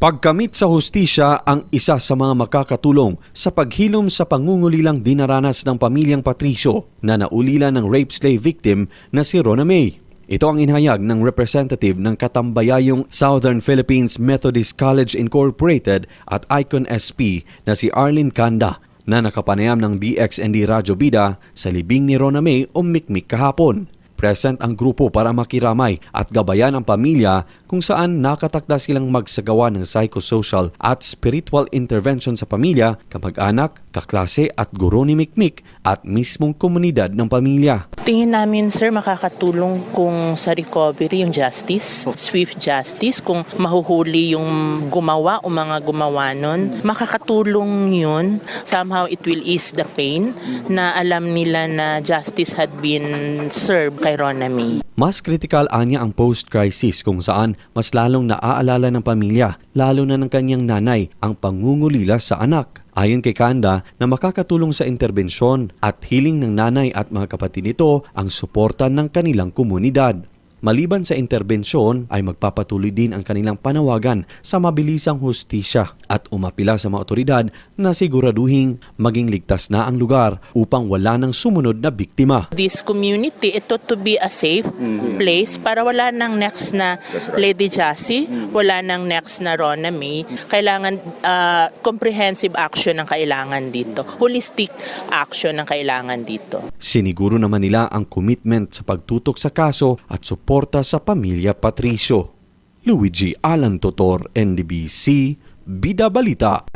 Pagkamit sa hustisya ang isa sa mga makakatulong sa paghilom sa pangungulilang dinaranas ng pamilyang Patricio na naulila ng rape slave victim na si Rona May. Ito ang inhayag ng representative ng Katambayayong Southern Philippines Methodist College Incorporated at Icon SP na si Arlene Kanda na nakapanayam ng DXND Radyo Bida sa libing ni Rona May o Mikmik kahapon. Present ang grupo para makiramay at gabayan ang pamilya kung saan nakatakda silang magsagawa ng psychosocial at spiritual intervention sa pamilya, kamag-anak, kaklase at guro ni Mikmik at mismong komunidad ng pamilya. Tingin namin, sir, makakatulong kung sa recovery yung justice, swift justice, kung mahuhuli yung gumawa o mga gumawa nun, makakatulong yun. Somehow it will ease the pain na alam nila na justice had been served kay Rona. Mas kritikal anya ang post-crisis kung saan mas lalong naaalala ng pamilya, lalo na ng kanyang nanay, ang pangungulila sa anak. Ayon kay Kanda na makakatulong sa interbensyon at hiling ng nanay at mga kapatid nito ang suporta ng kanilang komunidad. Maliban sa interbensyon ay magpapatuloy din ang kanilang panawagan sa mabilisang hustisya at umapila sa mga otoridad na siguraduhing maging ligtas na ang lugar upang wala nang sumunod na biktima. This community, ito to be a safe place para wala nang next na Lady Jassy, wala nang next na Rona May. Kailangan ah, comprehensive action ang kailangan dito. Holistic action ang kailangan dito. Siniguro naman nila ang commitment sa pagtutok sa kaso at suporta sa pamilya Patricio. Luigi Alan Totor, NDBC, Bida Balita.